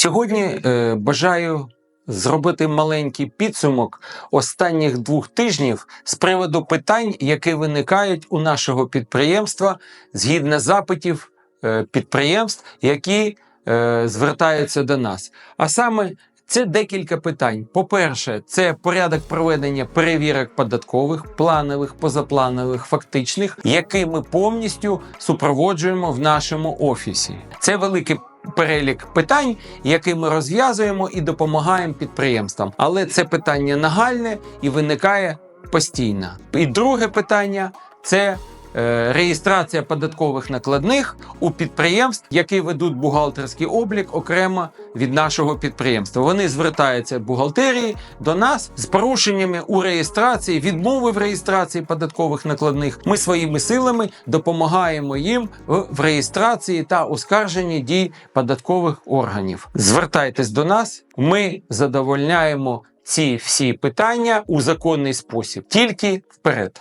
Сьогодні е, бажаю зробити маленький підсумок останніх двох тижнів з приводу питань, які виникають у нашого підприємства згідно запитів е, підприємств, які е, звертаються до нас. А саме це декілька питань. По-перше, це порядок проведення перевірок податкових, планових, позапланових, фактичних, які ми повністю супроводжуємо в нашому офісі. Це великий перелік питань, які ми розв'язуємо і допомагаємо підприємствам. Але це питання нагальне і виникає постійно. І друге питання це. Е, Реєстрація податкових накладних у підприємств, які ведуть бухгалтерський облік окремо від нашого підприємства. Вони звертаються в бухгалтерії до нас з порушеннями у реєстрації, відмови в реєстрації податкових накладних. Ми своїми силами допомагаємо їм в в реєстрації та оскарженні дій податкових органів. Звертайтесь до нас, ми задовольняємо ці всі питання у законний спосіб. Тільки вперед.